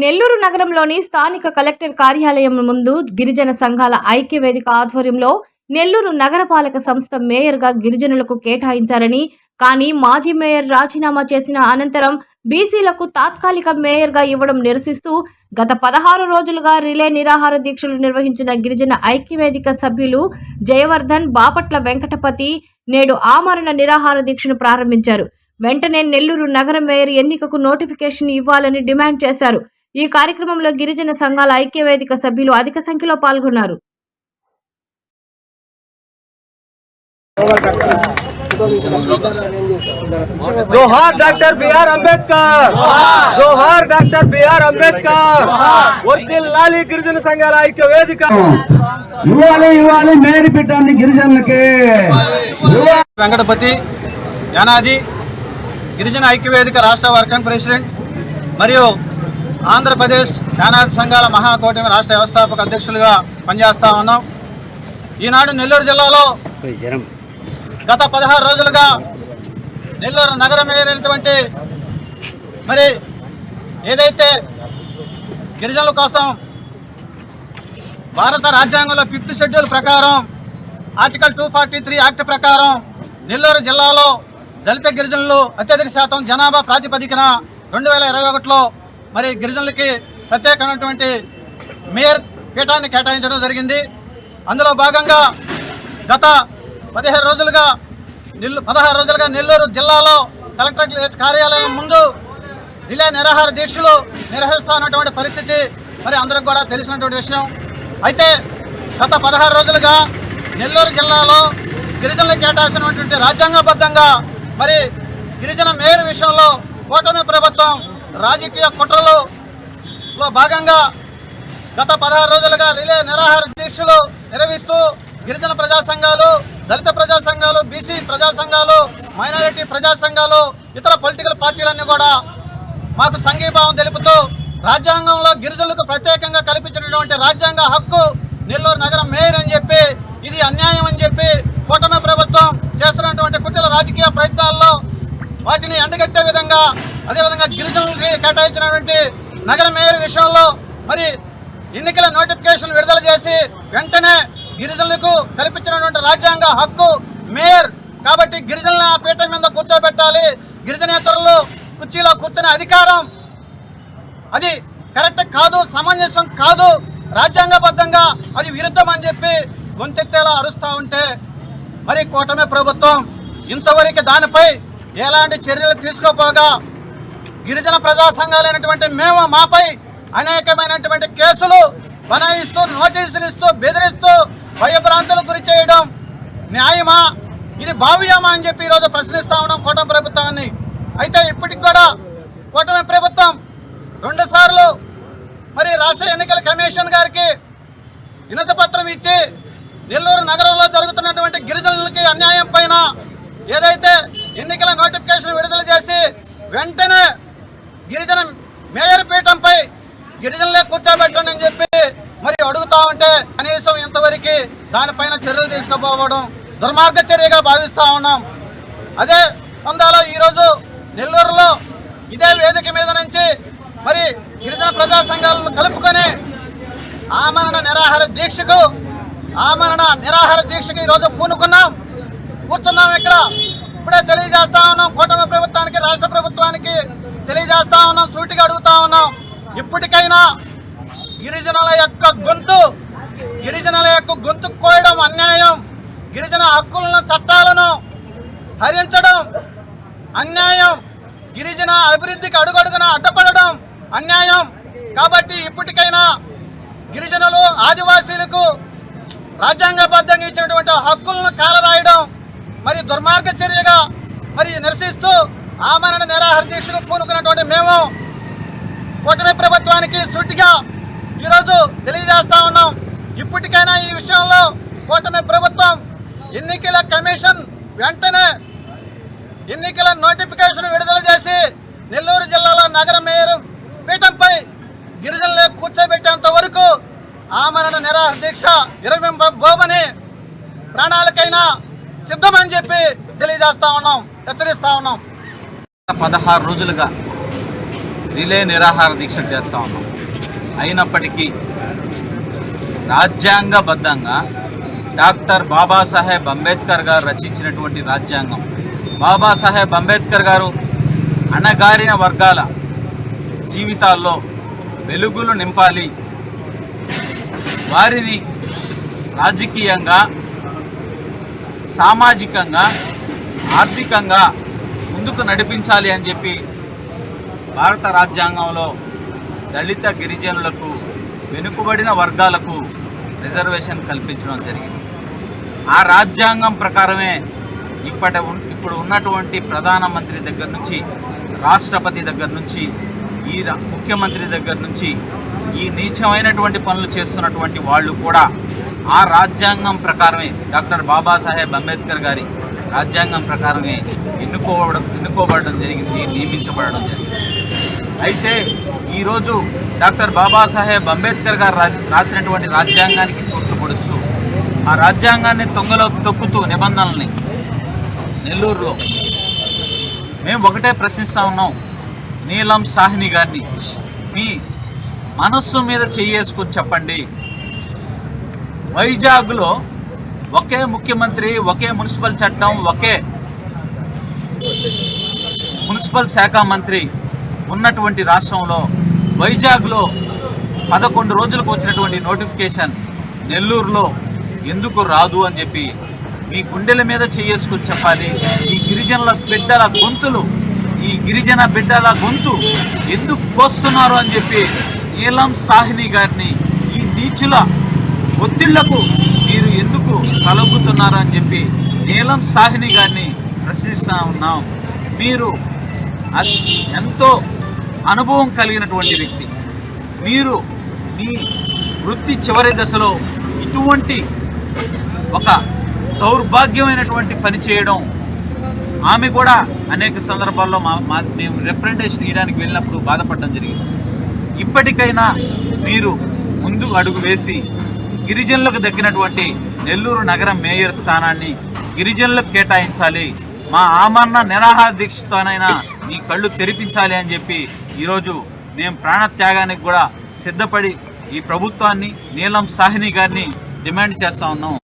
నెల్లూరు నగరంలోని స్థానిక కలెక్టర్ కార్యాలయం ముందు గిరిజన సంఘాల ఐక్య వేదిక ఆధ్వర్యంలో నెల్లూరు నగరపాలక సంస్థ మేయర్గా గిరిజనులకు కేటాయించారని కానీ మాజీ మేయర్ రాజీనామా చేసిన అనంతరం బీసీలకు తాత్కాలిక మేయర్గా ఇవ్వడం నిరసిస్తూ గత పదహారు రోజులుగా రిలే నిరాహార దీక్షలు నిర్వహించిన గిరిజన ఐక్యవేదిక సభ్యులు జయవర్ధన్ బాపట్ల వెంకటపతి నేడు ఆమరణ నిరాహార దీక్షను ప్రారంభించారు. వెంటనే నెల్లూరు నగర మేయర్ ఎన్నికకు నోటిఫికేషన్ ఇవ్వాలని డిమాండ్ చేశారు. ఈ కార్యక్రమంలో గిరిజన సంఘాల ఐక్యవేదిక సభ్యులు అధిక సంఖ్యలో పాల్గొన్నారు जोहार डॉक्टर बी आर अम्बेडकर जोहार डॉक्टर बी आर अम्बेडकर వర్దిల్లాలి గిరిజన సంఘాల ఐక్య వేదిక ఇవ్వాలి ఇవ్వాలి మేరీ బిడ్డాన్ని గిరిజనులకి ఇవ్వాలి. వెంకటపతి యానాది గిరిజన ఐక్యవేదిక రాష్ట్ర వర్కింగ్ ప్రెసిడెంట్ మరియు ఆంధ్రప్రదేశ్ యానాది సంఘాల మహాకూటమి రాష్ట్ర వ్యవస్థాపక అధ్యక్షులుగా పనిచేస్తా ఉన్నాం. ఈనాడు నెల్లూరు జిల్లాలో గత పదహారు రోజులుగా నెల్లూరు నగరమైనటువంటి మరి ఏదైతే గిరిజనుల కోసం భారత రాజ్యాంగంలో ఫిఫ్త్ షెడ్యూల్ ప్రకారం article two forty three act ప్రకారం నెల్లూరు జిల్లాలో దళిత గిరిజనులు అత్యధిక శాతం జనాభా ప్రాతిపదికన రెండు వేల ఇరవై ఒకటిలో మరి గిరిజనులకి ప్రత్యేకమైనటువంటి మేయర్ పీఠాన్ని కేటాయించడం జరిగింది. అందులో భాగంగా గత పదిహేను రోజులుగా నెల్లు పదహారు రోజులుగా నెల్లూరు జిల్లాలో కలెక్టరేట్ కార్యాలయం ముందు రిలే నిరాహార దీక్షలు నిర్వహిస్తున్నటువంటి పరిస్థితి మరి అందరికి కూడా తెలిసినటువంటి విషయం. అయితే గత పదహారు రోజులుగా నెల్లూరు జిల్లాలో గిరిజనులకు కేటాయించినటువంటి రాజ్యాంగబద్ధంగా మరి గిరిజన మేయర్ విషయంలో కూటమి ప్రభుత్వం రాజకీయ కుట్రలు లో భాగంగా గత పదహారు రోజులుగా రిలే నిరాహార దీక్షలు నిర్వహిస్తూ గిరిజన ప్రజా సంఘాలు దళిత ప్రజా సంఘాలు బీసీ ప్రజా సంఘాలు మైనారిటీ ప్రజా సంఘాలు ఇతర పొలిటికల్ పార్టీలన్నీ కూడా మాకు సంఘీభావం తెలుపుతూ రాజ్యాంగంలో గిరిజనులకు ప్రత్యేకంగా కల్పించినటువంటి రాజ్యాంగ హక్కు నెల్లూరు నగరం మేయర్ అని చెప్పి ఇది అన్యాయం అని చెప్పి కూటమి ప్రభుత్వం చేస్తున్నటువంటి కుట్రల రాజకీయ ప్రయత్నాల్లో వాటిని ఎండగట్టే విధంగా అదేవిధంగా గిరిజనులకి కేటాయించినటువంటి నగర మేయర్ విషయంలో మరి ఎన్నికల నోటిఫికేషన్ విడుదల చేసి వెంటనే గిరిజనులకు కల్పించినటువంటి రాజ్యాంగ హక్కు మేయర్ కాబట్టి గిరిజనుల ఆ పీఠం మీద కూర్చోబెట్టాలి. గిరిజనేతరులు కుర్చీలో కూర్చునే అధికారం అది కరెక్ట్ కాదు సమంజసం కాదు రాజ్యాంగబద్ధంగా అది విరుద్ధం అని చెప్పి గొంతెత్తేలా అరుస్తూ ఉంటే మరి కూటమి ప్రభుత్వం. ఇంతవరకు దానిపై ఎలాంటి చర్యలు తీసుకోపోగా గిరిజన ప్రజా సంఘాలైనటువంటి మేము మాపై అనేకమైనటువంటి కేసులు బనాయిస్తూ నోటీసులు ఇస్తూ బెదిరిస్తూ భయభ్రాంతులు గురి చేయడం న్యాయమా? ఇది భావ్యమా అని చెప్పి ఈరోజు ప్రశ్నిస్తా ఉన్నాం కూటమి ప్రభుత్వాన్ని. అయితే ఇప్పటికి కూడా కూటమి ప్రభుత్వం రెండు సార్లు మరి రాష్ట్ర ఎన్నికల కమిషన్ గారికి వినతి పత్రం ఇచ్చి నెల్లూరు నగరంలో జరుగుతున్నటువంటి గిరిజనులకి అన్యాయం పైన ఏదైతే ఎన్నికల నోటిఫికేషన్ విడుదల చేసి వెంటనే గిరిజన మేయర్ పీఠంపై గిరిజనులే కూర్చోబెట్టండి అని చెప్పి మరి అడుగుతా ఉంటే కనీసం ఇంతవరకు దానిపైన చర్యలు తీసుకుపోవడం దుర్మార్గ చర్యగా భావిస్తూ ఉన్నాం. అదే పొందాలో ఈరోజు నెల్లూరులో ఇదే వేదిక మీద నుంచి మరి గిరిజన ప్రజా సంఘాలను కలుపుకొని ఆమరణ నిరాహార దీక్షకు ఆమరణ నిరాహార దీక్షకు ఈరోజు పూనుకున్నాం. కూర్చున్నాం ఇక్కడ. ఇప్పుడే తెలియజేస్తా ఉన్నాం. కూటమి ప్రభుత్వానికి రాష్ట్ర ప్రభుత్వానికి తెలియజేస్తా ఉన్నాం సూటిగా అడుగుతా ఉన్నాం. ఇప్పటికైనా గిరిజనుల యొక్క గొంతు గిరిజనుల యొక్క గొంతు కోయడం అన్యాయం. గిరిజన హక్కులను చట్టాలను హరించడం అన్యాయం. గిరిజన అభివృద్ధికి అడుగడుగున అడ్డపడడం అన్యాయం. కాబట్టి ఇప్పటికైనా గిరిజనులు ఆదివాసీలకు రాజ్యాంగబద్ధంగా ఇచ్చినటువంటి హక్కులను కాలరాయడం మరి దుర్మార్గ చర్యగా మరి నిరసిస్తూ ఆమరణ నిరాహార దీక్షకు పూనుకున్నటువంటి మేము కూటమి ప్రభుత్వానికి సూటిగా ఈరోజు తెలియజేస్తా ఉన్నాం. ఇప్పటికైనా ఈ విషయంలో కూటమి ప్రభుత్వం ఎన్నికల కమిషన్ వెంటనే ఎన్నికల నోటిఫికేషన్ విడుదల చేసి నెల్లూరు జిల్లాలో నగర మేయర్ పీఠంపై గిరిజనులే కూర్చోబెట్టేంత వరకు ఆమరణ నిరాహార దీక్ష విరమింపబోమని ప్రాణాలకైనా సిద్ధమని చెప్పి తెలియజేస్తా ఉన్నాం హెచ్చరిస్తా ఉన్నాం. పదహారు రోజులుగా రిలే నిరాహార దీక్ష చేస్తా ఉన్నాం. అయినప్పటికీ రాజ్యాంగబద్ధంగా డాక్టర్ బాబాసాహెబ్ అంబేద్కర్ గారు రచించినటువంటి రాజ్యాంగం. బాబాసాహెబ్ అంబేద్కర్ గారు అణగారిన వర్గాల జీవితాల్లో వెలుగులు నింపాలి. వారిని రాజకీయంగా సామాజికంగా ఆర్థికంగా ముందుకు నడిపించాలి అని చెప్పి భారత రాజ్యాంగంలో దళిత గిరిజనులకు వెనుకబడిన వర్గాలకు రిజర్వేషన్ కల్పించడం జరిగింది. ఆ రాజ్యాంగం ప్రకారమే ఇప్పటి ఉన్- ఇప్పుడు ఉన్నటువంటి ప్రధానమంత్రి దగ్గర నుంచి రాష్ట్రపతి దగ్గర నుంచి ఈ రా- ముఖ్యమంత్రి దగ్గర నుంచి ఈ నీచమైనటువంటి పనులు చేస్తున్నటువంటి వాళ్ళు కూడా ఆ రాజ్యాంగం ప్రకారమే డాక్టర్ బాబాసాహెబ్ అంబేద్కర్ గారి రాజ్యాంగం ప్రకారమే ఎన్నుకోవడం ఎన్నుకోబడడం జరిగింది నియమించబడడం జరిగింది. అయితే ఈరోజు డాక్టర్ బాబాసాహెబ్ అంబేద్కర్ గారు రా- రాసినటువంటి రాజ్యాంగానికి తొట్టు పొడుస్తూ ఆ రాజ్యాంగాన్ని తొంగలో తొక్కుతూ నిబంధనల్ని నెల్లూరులో మేము ఒకటే ప్రశ్నిస్తా ఉన్నాం. నీలం సాహ్ని గారిని మీ మనస్సు మీద చెయ్యేసుకొని చెప్పండి. వైజాగ్లో ఒకే ముఖ్యమంత్రి ఒకే మున్సిపల్ చట్టం ఒకే మున్సిపల్ శాఖ మంత్రి ఉన్నటువంటి రాష్ట్రంలో వైజాగ్లో పదకొండు రోజులకు వచ్చినటువంటి నోటిఫికేషన్ నెల్లూరులో ఎందుకు రాదు అని చెప్పి మీ గుండెల మీద చేసుకొని చెప్పాలి. ఈ గిరిజనుల బిడ్డల గొంతులు ఈ గిరిజన బిడ్డల గొంతు ఎందుకు కోస్తున్నారు అని చెప్పి నీలం సాహిని గారిని ఈ నీచుల ఒత్తిళ్ళకు మీరు ఎందుకు తలొగ్గుతున్నారు అని చెప్పి నీలం సాహిని గారిని ప్రశ్నిస్తా ఉన్నాం. మీరు ఎంతో అనుభవం కలిగినటువంటి వ్యక్తి. మీరు మీ వృత్తి చివరి దశలో ఇటువంటి ఒక దౌర్భాగ్యమైనటువంటి పని చేయడం ఆమె కూడా అనేక సందర్భాల్లో మా మా మేము రిప్రజెంటేషన్ ఇవ్వడానికి వెళ్ళినప్పుడు బాధపడడం జరిగింది. ఇప్పటికైనా మీరు ముందు అడుగు వేసి గిరిజనులకు దక్కినటువంటి నెల్లూరు నగర మేయర్ స్థానాన్ని గిరిజనులకు కేటాయించాలి. మా ఆమరణ నిరాహార దీక్షతోనైనా నీ కళ్ళు తెరిపించాలి అని చెప్పి ఈరోజు మేము ప్రాణత్యాగానికి కూడా సిద్ధపడి ఈ ప్రభుత్వాన్ని నీలం సాహ్ని గారిని డిమాండ్ చేస్తా ఉన్నాం.